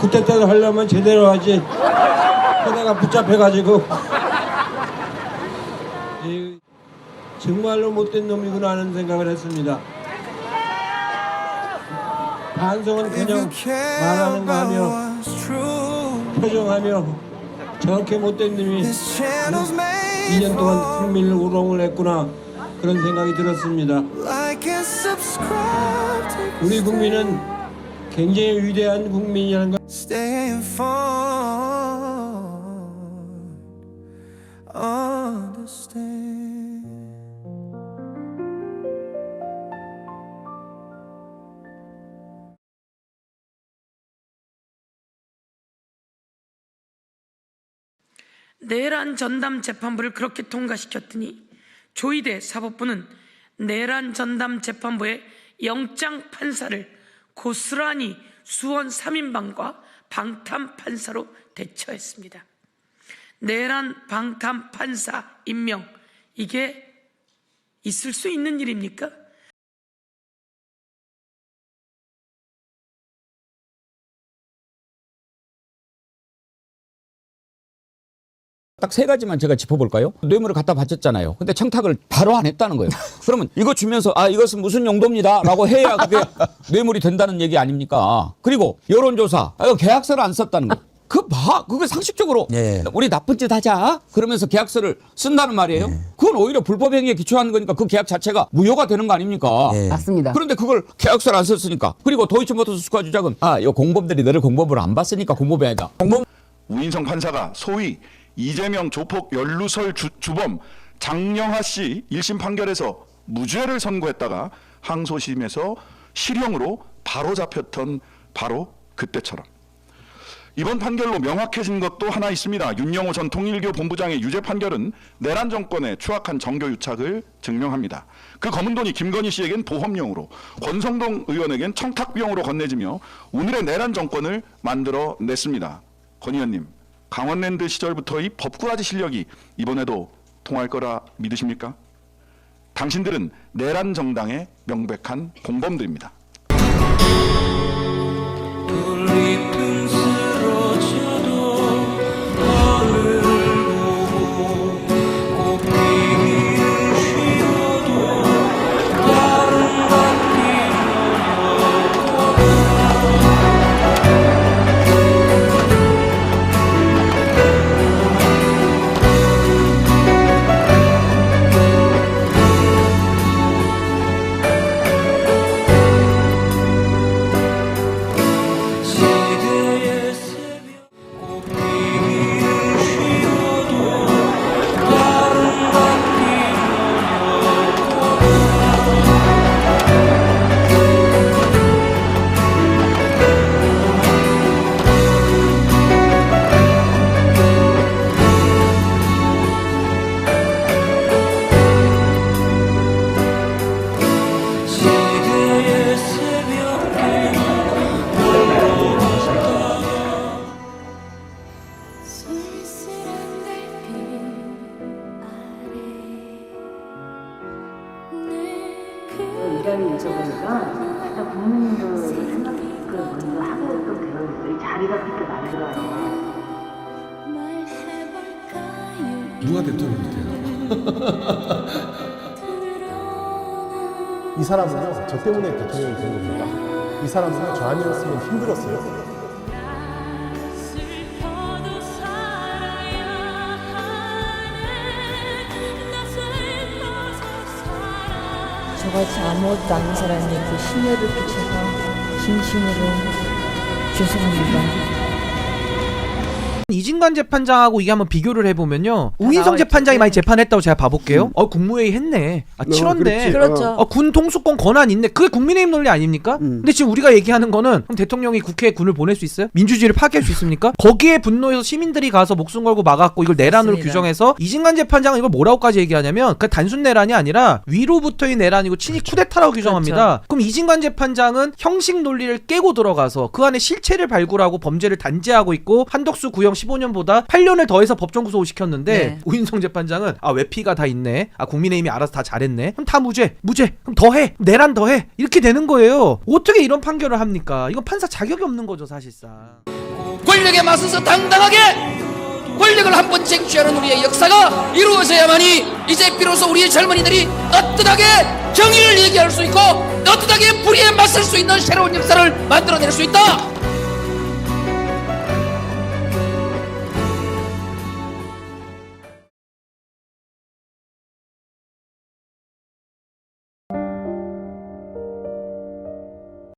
그때 때도 하려면 제대로 하지. 그러다가 붙잡혀가지고. 이, 정말로 못된 놈이구나 하는 생각을 했습니다. 반성은 그냥 말하는 거 하며 표정하며 저렇게 못된 놈이 2년 동안 국민을 우롱을 했구나 그런 생각이 들었습니다. 우리 국민은 굉장히 위대한 국민이라는 걸 Stay informed, understand. 내란 전담 재판부를 그렇게 통과시켰더니 조희대 사법부는 내란 전담 재판부의 영장 판사를 고스란히 수원 3인방과 방탄 판사로 대처했습니다. 내란 방탄 판사 임명 이게 있을 수 있는 일입니까? 딱 세 가지만 제가 짚어볼까요? 뇌물을 갖다 바쳤잖아요. 근데 청탁을 바로 안 했다는 거예요. 그러면 이거 주면서 아 이것은 무슨 용도입니다. 라고 해야 그게 뇌물이 된다는 얘기 아닙니까? 그리고 여론조사 아, 이거 계약서를 안 썼다는 거. 그 봐, 그거 상식적으로 예. 우리 나쁜 짓 하자 그러면서 계약서를 쓴다는 말이에요. 그건 오히려 불법 행위에 기초하는 거니까 그 계약 자체가 무효가 되는 거 아닙니까? 예. 맞습니다. 그런데 그걸 계약서를 안 썼으니까 그리고 도이치모터스 수가 주작은 아, 이 공범들이 너를 공범으로 안 봤으니까 공범이 아니다. 공범 우인성 판사가 소위 이재명 조폭 연루설 주, 주범 장영하 씨 1심 판결에서 무죄를 선고했다가 항소심에서 실형으로 바로 잡혔던 바로 그때처럼 이번 판결로 명확해진 것도 하나 있습니다. 윤영호 전 통일교 본부장의 유죄 판결은 내란 정권의 추악한 정교 유착을 증명합니다. 그 검은 돈이 김건희 씨에겐 보험용으로 권성동 의원에겐 청탁비용으로 건네지며 오늘의 내란 정권을 만들어 냈습니다. 권 의원님, 강원랜드 시절부터 이 법꾸라지 실력이 이번에도 통할 거라 믿으십니까? 당신들은 내란 정당의 명백한 공범들입니다. 아래 일하는 여쭤보니까 진짜 국민들 생각이 그 먼저 하고 또 배우는 자리가 그렇게 만들어요. 누가 대통령이 돼요? 이 사람은요 저 때문에 대통령이 된 겁니다. 이 사람은요 저 아니었으면 힘들었어요. 저같이 아무것도 아닌 사람에게 심려를 끼쳐서 진심으로 죄송합니다. 이진관 재판장하고 이게 한번 비교를 해보면요. 다 우인성 재판장이. 많이 재판했다고 제가 봐볼게요. 어 국무회의 했네. 아 치렀네. 그렇죠. 어, 군 통수권 권한 있네. 그게 국민의힘 논리 아닙니까? 근데 지금 우리가 얘기하는 거는 그럼 대통령이 국회에 군을 보낼 수 있어요? 민주주의를 파괴할 수 있습니까? 거기에 분노해서 시민들이 가서 목숨 걸고 막았고 이걸 내란으로 맞습니다. 규정해서 이진관 재판장은 이걸 뭐라고까지 얘기하냐면 그 단순 내란이 아니라 위로부터의 내란이고 친위 쿠데타라고 규정합니다. 그럼 이진관 재판장은 형식 논리를 깨고 들어가서 그 안에 실체를 발굴하고 범죄를 단죄하고 있고 한덕수 구형 15년보다 8년을 더해서 법정 구속을 시켰는데 네. 우인성 재판장은 아왜 피가 다 있네. 아 국민의힘이 알아서 다 잘했네. 그럼 다 무죄, 무죄. 그럼 더해, 내란 더해. 이렇게 되는 거예요. 어떻게 이런 판결을 합니까? 이건 판사 자격이 없는 거죠 사실상. 권력에 맞서서 당당하게 권력을 한 번 쟁취하는 우리의 역사가 이루어져야만이 이제 비로소 우리의 젊은이들이 떳떳하게 정의를 얘기할 수 있고 떳떳하게 불의에 맞설 수 있는 새로운 역사를 만들어낼 수 있다.